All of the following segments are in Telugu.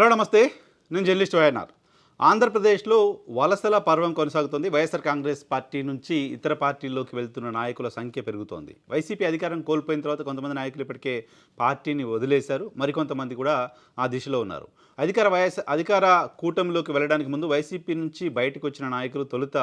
హలో నమస్తే. నేను జర్నలిస్ట్ వైఎన్ఆర్. ఆంధ్రప్రదేశ్లో వలసల పర్వం కొనసాగుతోంది. వైఎస్ఆర్ కాంగ్రెస్ పార్టీ నుంచి ఇతర పార్టీల్లోకి వెళ్తున్న నాయకుల సంఖ్య పెరుగుతోంది. వైసీపీ అధికారం కోల్పోయిన తర్వాత కొంతమంది నాయకులు ఇప్పటికే పార్టీని వదిలేశారు. మరికొంతమంది కూడా ఆ దిశలో ఉన్నారు. అధికార వైఎస్ అధికార కూటమిలోకి వెళ్ళడానికి ముందు వైసీపీ నుంచి బయటకు వచ్చిన నాయకులు తొలుత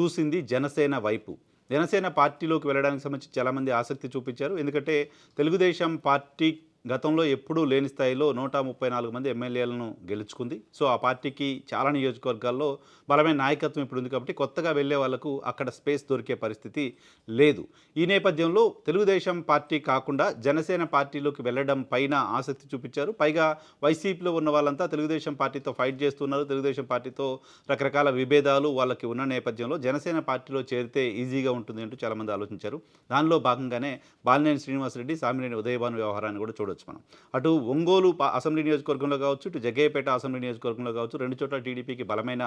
చూసింది జనసేన వైపు. జనసేన పార్టీలోకి వెళ్ళడానికి సంబంధించి చాలామంది ఆసక్తి చూపించారు. ఎందుకంటే తెలుగుదేశం పార్టీ గతంలో ఎప్పుడూ లేని స్థాయిలో నూట ముప్పై నాలుగు మంది ఎమ్మెల్యేలను గెలుచుకుంది. సో ఆ పార్టీకి చాలా నియోజకవర్గాల్లో బలమైన నాయకత్వం ఇప్పుడు ఉంది కాబట్టి కొత్తగా వెళ్ళే వాళ్ళకు అక్కడ స్పేస్ దొరికే పరిస్థితి లేదు. ఈ నేపథ్యంలో తెలుగుదేశం పార్టీ కాకుండా జనసేన పార్టీలోకి వెళ్ళడం పైన ఆసక్తి చూపించారు. పైగా వైసీపీలో ఉన్న వాళ్ళంతా తెలుగుదేశం పార్టీతో ఫైట్ చేస్తున్నారు. తెలుగుదేశం పార్టీతో రకరకాల విభేదాలు వాళ్ళకి ఉన్న నేపథ్యంలో జనసేన పార్టీలో చేరితే ఈజీగా ఉంటుంది అంటూ చాలామంది ఆలోచించారు. దానిలో భాగంగానే బాలినేని శ్రీనివాసరెడ్డి సామినేని ఉదయభాను వ్యవహారాన్ని కూడా చూడొచ్చు మనం. అటు ఒంగోలు అసెంబ్లీ నియోజకవర్గంలో కావచ్చు ఇటు జగ్గయ్యపేట అసెంబ్లీ నియోజకవర్గంలో కావచ్చు రెండు చోట్ల టీడీపీకి బలమైన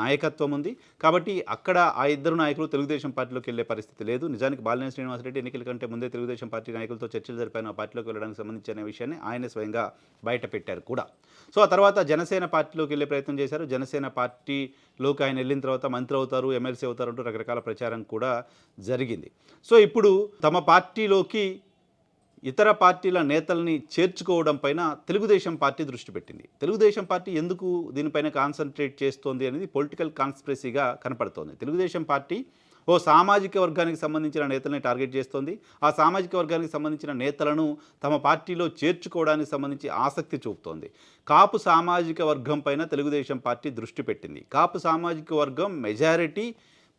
నాయకత్వం ఉంది. కాబట్టి అక్కడ ఆ ఇద్దరు నాయకులు తెలుగుదేశం పార్టీలోకి వెళ్ళే పరిస్థితి లేదు. నిజానికి బాలినేని శ్రీనివాసరెడ్డి ఎన్నికల కంటే ముందే తెలుగుదేశం పార్టీ నాయకులతో చర్చలు జరిపాను ఆ పార్టీలోకి వెళ్ళడానికి సంబంధించిన విషయాన్ని ఆయన స్వయంగా బయట పెట్టారు కూడా. సో ఆ తర్వాత జనసేన పార్టీలోకి వెళ్ళే ప్రయత్నం చేశారు. జనసేన పార్టీలోకి ఆయన వెళ్ళిన తర్వాత మంత్రి అవుతారు ఎమ్మెల్సీ అవుతారు అంటూ రకరకాల ప్రచారం కూడా జరిగింది. సో ఇప్పుడు తమ పార్టీలోకి ఇతర పార్టీల నేతల్ని చేర్చుకోవడం పైన తెలుగుదేశం పార్టీ దృష్టి పెట్టింది. తెలుగుదేశం పార్టీ ఎందుకు దీనిపైన కాన్సన్ట్రేట్ చేస్తోంది అనేది పొలిటికల్ కాన్స్పిరసీగా కనపడుతోంది. తెలుగుదేశం పార్టీ ఓ సామాజిక వర్గానికి సంబంధించిన నేతల్ని టార్గెట్ చేస్తోంది. ఆ సామాజిక వర్గానికి సంబంధించిన నేతలను తమ పార్టీలో చేర్చుకోవడానికి సంబంధించి ఆసక్తి చూపుతోంది. కాపు సామాజిక వర్గం పైన తెలుగుదేశం పార్టీ దృష్టి పెట్టింది. కాపు సామాజిక వర్గం మెజారిటీ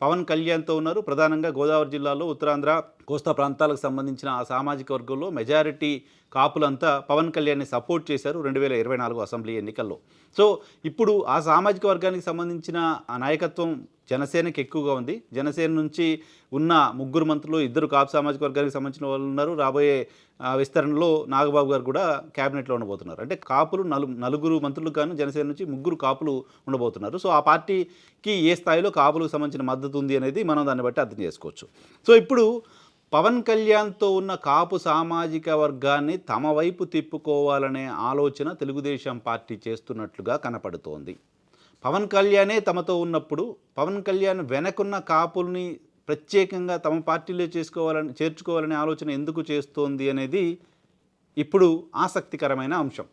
పవన్ కళ్యాణ్తో ఉన్నారు. ప్రధానంగా గోదావరి జిల్లాలో ఉత్తరాంధ్ర కోస్తా ప్రాంతాలకు సంబంధించిన ఆ సామాజిక వర్గంలో మెజారిటీ కాపులంతా పవన్ కళ్యాణ్ని సపోర్ట్ చేశారు రెండు వేల ఇరవై నాలుగు అసెంబ్లీ ఎన్నికల్లో. సో ఇప్పుడు ఆ సామాజిక వర్గానికి సంబంధించిన ఆ నాయకత్వం జనసేనకి ఎక్కువగా ఉంది. జనసేన నుంచి ఉన్న ముగ్గురు మంత్రులు ఇద్దరు కాపు సామాజిక వర్గానికి సంబంధించిన వాళ్ళు ఉన్నారు. రాబోయే విస్తరణలో నాగబాబు గారు కూడా క్యాబినెట్లో ఉండబోతున్నారు. అంటే కాపులు నలు నలుగురు మంత్రులు కానీ జనసేన నుంచి ముగ్గురు కాపులు ఉండబోతున్నారు. సో ఆ పార్టీకి ఏ స్థాయిలో కాపులకు సంబంధించిన మద్దతు ఉంది అనేది మనం దాన్ని బట్టి అర్థం చేసుకోవచ్చు. సో ఇప్పుడు పవన్ కళ్యాణ్తో ఉన్న కాపు సామాజిక వర్గాన్ని తమ వైపు తిప్పుకోవాలనే ఆలోచన తెలుగుదేశం పార్టీ చేస్తున్నట్లుగా కనపడుతోంది. పవన్ కళ్యాణే తమతో ఉన్నప్పుడు పవన్ కళ్యాణ్ వెనకున్న కాపుల్ని ప్రత్యేకంగా తమ పార్టీలో చేసుకోవాలని చేర్చుకోవాలనే ఆలోచన ఎందుకు చేస్తోంది అనేది ఇప్పుడు ఆసక్తికరమైన అంశం.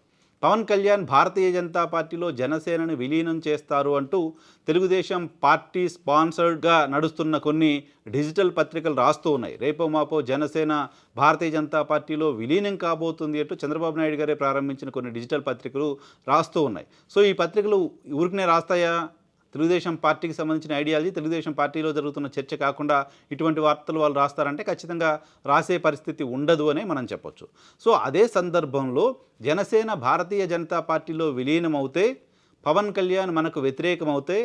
పవన్ కళ్యాణ్ భారతీయ జనతా పార్టీలో జనసేనను విలీనం చేస్తారు అంటూ తెలుగుదేశం పార్టీ స్పాన్సర్డ్గా నడుస్తున్న కొన్ని డిజిటల్ పత్రికలు రాస్తూ ఉన్నాయి. రేపో మాపో జనసేన భారతీయ జనతా పార్టీలో విలీనం కాబోతుంది అంటూ చంద్రబాబు నాయుడు గారే ప్రారంభించిన కొన్ని డిజిటల్ పత్రికలు రాస్తూ ఉన్నాయి. సో ఈ పత్రికలు ఊరికనే రాస్తాయా? తెలుగుదేశం పార్టీకి సంబంధించిన ఐడియాలజీ తెలుగుదేశం పార్టీలో జరుగుతున్న చర్చ కాకుండా ఇటువంటి వార్తలు వాళ్ళు రాస్తారంటే ఖచ్చితంగా రాసే పరిస్థితి ఉండదు అనే మనం చెప్పొచ్చు. సో అదే సందర్భంలో జనసేన భారతీయ జనతా పార్టీలో విలీనమవుతే పవన్ కళ్యాణ్ మనకు వ్యతిరేకమవుతే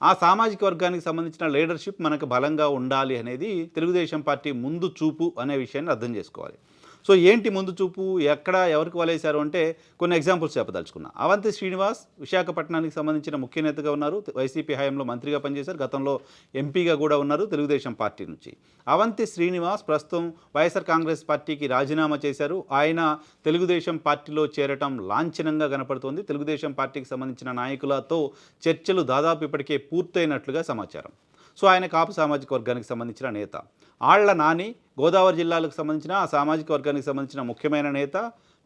ఆ సామాజిక వర్గానికి సంబంధించిన లీడర్షిప్ మనకు బలంగా ఉండాలి అనేది తెలుగుదేశం పార్టీ ముందు చూపు అనే విషయాన్ని అర్థం చేసుకోవాలి. సో ఏంటి ముందు చూపు? ఎక్కడ ఎవరికి వలేశారు అంటే కొన్ని ఎగ్జాంపుల్స్ చెప్పదలుచుకున్నా. అవంతి శ్రీనివాస్ విశాఖపట్నానికి సంబంధించిన ముఖ్య నేతగా ఉన్నారు. వైసీపీ హయాంలో మంత్రిగా పనిచేశారు. గతంలో ఎంపీగా కూడా ఉన్నారు తెలుగుదేశం పార్టీ నుంచి. అవంతి శ్రీనివాస్ ప్రస్తుతం వైఎస్ఆర్ కాంగ్రెస్ పార్టీకి రాజీనామా చేశారు. ఆయన తెలుగుదేశం పార్టీలో చేరటం లాంఛనంగా కనపడుతోంది. తెలుగుదేశం పార్టీకి సంబంధించిన నాయకులతో చర్చలు దాదాపు ఇప్పటికే పూర్తయినట్లుగా సమాచారం. సో ఆయన కాపు సామాజిక వర్గానికి సంబంధించిన నేత. ఆళ్ళ నాని గోదావరి జిల్లాలకు సంబంధించిన ఆ సామాజిక వర్గానికి సంబంధించిన ముఖ్యమైన నేత.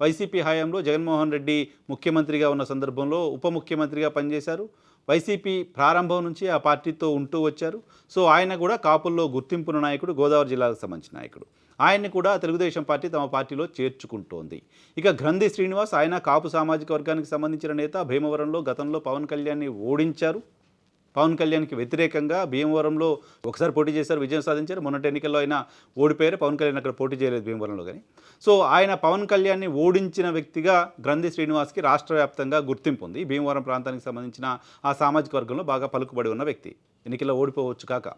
వైసీపీ హయాంలో జగన్మోహన్ రెడ్డి ముఖ్యమంత్రిగా ఉన్న సందర్భంలో ఉప ముఖ్యమంత్రిగా పనిచేశారు. వైసీపీ ప్రారంభం నుంచి ఆ పార్టీతో ఉంటూ వచ్చారు. సో ఆయన కూడా కాపుల్లో గుర్తింపున్న నాయకుడు గోదావరి జిల్లాకు సంబంధించిన నాయకుడు. ఆయన్ని కూడా తెలుగుదేశం పార్టీ తమ పార్టీలో చేర్చుకుంటోంది. ఇక గ్రంథి శ్రీనివాస్ ఆయన కాపు సామాజిక వర్గానికి సంబంధించిన నేత. భీమవరంలో గతంలో పవన్ కళ్యాణ్ని ఓడించారు. పవన్ కళ్యాణ్కి వ్యతిరేకంగా భీమవరంలో ఒకసారి పోటీ చేశారు విజయం సాధించారు. మొన్నటి ఎన్నికల్లో ఆయన ఓడిపోయారు. పవన్ కళ్యాణ్ అక్కడ పోటీ చేయలేదు భీమవరంలో కానీ. సో ఆయన పవన్ కళ్యాణ్ని ఓడించిన వ్యక్తిగా గ్రంథి శ్రీనివాస్కి రాష్ట్ర వ్యాప్తంగా గుర్తింపు ఉంది. భీమవరం ప్రాంతానికి సంబంధించిన ఆ సామాజిక వర్గంలో బాగా పలుకుబడి ఉన్న వ్యక్తి. ఎన్నికల్లో ఓడిపోవచ్చు కాక.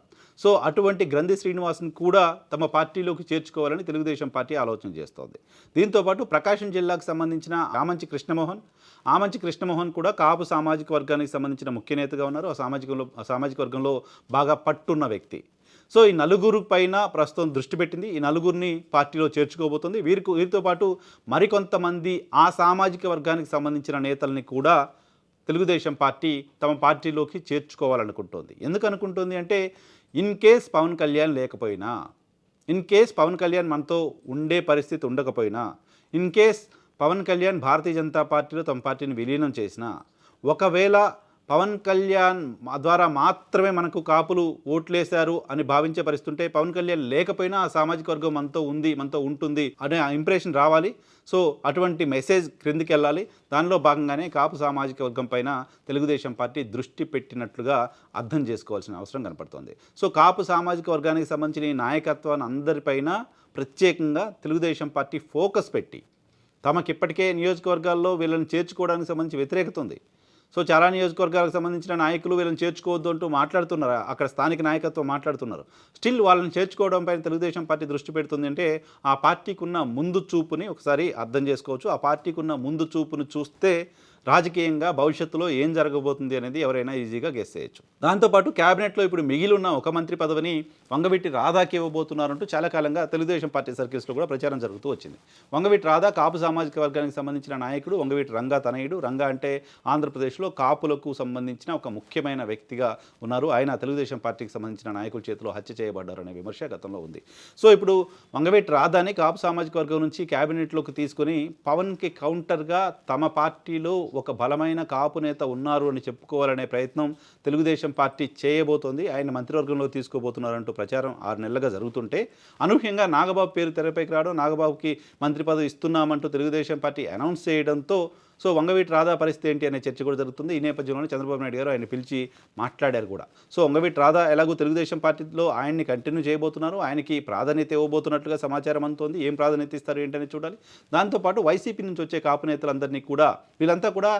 సో అటువంటి గ్రంథి శ్రీనివాస్ని కూడా తమ పార్టీలోకి చేర్చుకోవాలని తెలుగుదేశం పార్టీ ఆలోచన చేస్తోంది. దీంతోపాటు ప్రకాశం జిల్లాకు సంబంధించిన ఆమంచి కృష్ణమోహన్ ఆమంచి కృష్ణమోహన్ కూడా కాపు సామాజిక వర్గానికి సంబంధించిన ముఖ్య నేతగా ఉన్నారు. ఆ సామాజికంలో సామాజిక వర్గంలో బాగా పట్టున్న వ్యక్తి. సో ఈ నలుగురు పైన ప్రస్తుతం దృష్టి పెట్టింది. ఈ నలుగురిని పార్టీలో చేర్చుకోబోతుంది. వీరికి వీరితో పాటు మరికొంతమంది ఆ సామాజిక వర్గానికి సంబంధించిన నేతల్ని కూడా తెలుగుదేశం పార్టీ తమ పార్టీలోకి చేర్చుకోవాలనుకుంటోంది. ఎందుకు అనుకుంటుంది అంటే ఇన్ కేస్ పవన్ కళ్యాణ్ లేకపోయినా ఇన్ కేస్ పవన్ కళ్యాణ్ మనతో ఉండే పరిస్థితి ఉండకపోయినా ఇన్ కేస్ పవన్ కళ్యాణ్ భారతీయ జనతా పార్టీలో తమ పార్టీని విలీనం చేసినా ఒకవేళ పవన్ కళ్యాణ్ ద్వారా మాత్రమే మనకు కాపులు ఓట్లేశారు అని భావించే పరిస్థితుంటే పవన్ కళ్యాణ్ లేకపోయినా ఆ సామాజిక వర్గం మనతో ఉంది మనతో ఉంటుంది అనే ఇంప్రెషన్ రావాలి. సో అటువంటి మెసేజ్ క్రిందికి వెళ్ళాలి. దానిలో భాగంగానే కాపు సామాజిక వర్గం పైన తెలుగుదేశం పార్టీ దృష్టి పెట్టినట్లుగా అర్థం చేసుకోవాల్సిన అవసరం కనపడుతోంది. సో కాపు సామాజిక వర్గానికి సంబంధించిన ఈ నాయకత్వాన్ని అందరిపైన ప్రత్యేకంగా తెలుగుదేశం పార్టీ ఫోకస్ పెట్టి తమకి ఇప్పటికే నియోజకవర్గాల్లో వీళ్ళని చేర్చుకోవడానికి సంబంధించి వ్యతిరేకత ఉంది. సో చాలా నియోజకవర్గాలకు సంబంధించిన నాయకులు వీళ్ళని చేర్చుకోవద్దు అంటూ మాట్లాడుతున్నారు. అక్కడ స్థానిక నాయకత్వం మాట్లాడుతున్నారు. స్టిల్ వాళ్ళని చేర్చుకోవడంపై తెలుగుదేశం పార్టీ దృష్టి పెడుతుంది అంటే ఆ పార్టీకి ఉన్న ముందు చూపుని ఒకసారి అర్థం చేసుకోవచ్చు. ఆ పార్టీకి ఉన్న ముందు చూపును చూస్తే రాజకీయంగా భవిష్యత్తులో ఏం జరగబోతుంది అనేది ఎవరైనా ఈజీగా గెస్ చేయొచ్చు. దాంతోపాటు క్యాబినెట్లో ఇప్పుడు మిగిలి ఉన్న ఒక మంత్రి పదవిని వంగవీటి రాధాకి ఇవ్వబోతున్నారంటూ చాలా కాలంగా తెలుగుదేశం పార్టీ సర్కిల్స్లో కూడా ప్రచారం జరుగుతూ వచ్చింది. వంగవీటి రాధా కాపు సామాజిక వర్గానికి సంబంధించిన నాయకుడు వంగవీటి రంగా తనయుడు. రంగా అంటే ఆంధ్రప్రదేశ్లో కాపులకు సంబంధించిన ఒక ముఖ్యమైన వ్యక్తిగా ఉన్నారు. ఆయన తెలుగుదేశం పార్టీకి సంబంధించిన నాయకుల చేతిలో హత్య చేయబడ్డారనే విమర్శ గతంలో ఉంది. సో ఇప్పుడు వంగవీటి రాధాని కాపు సామాజిక వర్గం నుంచి క్యాబినెట్లోకి తీసుకుని పవన్కి కౌంటర్గా తమ పార్టీలో ఒక బలమైన కాపు నేత ఉన్నారు అని చెప్పుకోవాలనే ప్రయత్నం తెలుగుదేశం పార్టీ చేయబోతోంది. ఆయన మంత్రివర్గంలో తీసుకోబోతున్నారంటూ ప్రచారం ఆరు నెలలుగా జరుగుతుంటే అనూహ్యంగా నాగబాబు పేరు తెరపైకి రావడం నాగబాబుకి మంత్రి పదవి ఇస్తున్నామంటూ తెలుగుదేశం పార్టీ అనౌన్స్ చేయడంతో సో వంగవీటి రాధా పరిస్థితి ఏంటి అనే చర్చ కూడా జరుగుతుంది. ఈ నేపథ్యంలోనే చంద్రబాబు నాయుడు గారు ఆయన పిలిచి మాట్లాడారు కూడా. సో వంగవీటి రాధా ఎలాగో తెలుగుదేశం పార్టీలో ఆయన్ని కంటిన్యూ చేయబోతున్నారు. ఆయనకి ప్రాధాన్యత ఇవ్వబోతున్నట్లుగా సమాచారం అందుతోంది. ఏం ప్రాధాన్యత ఇస్తారు ఏంటని చూడాలి. దాంతోపాటు వైసీపీ నుంచి వచ్చే కాపు నేతలందరినీ కూడా వీళ్ళంతా కూడా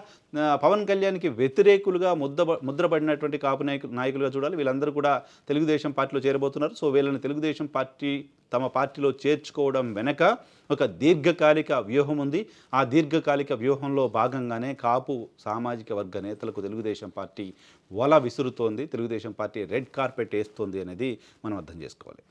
పవన్ కళ్యాణ్కి వ్యతిరేకులుగా ముద్ద ముద్రపడినటువంటి కాపు నాయకులుగా చూడాలి. వీళ్ళందరూ కూడా తెలుగుదేశం పార్టీలో చేరబోతున్నారు. సో వీళ్ళని తెలుగుదేశం పార్టీ తమ పార్టీలో చేర్చుకోవడం వెనక ఒక దీర్ఘకాలిక వ్యూహం ఉంది. ఆ దీర్ఘకాలిక వ్యూహంలో భాగంగానే కాపు సామాజిక వర్గ నేతలకు తెలుగుదేశం పార్టీ వల విసురుతోంది. తెలుగుదేశం పార్టీ రెడ్ కార్పెట్ వేస్తోంది అనేది మనం అర్థం చేసుకోవాలి.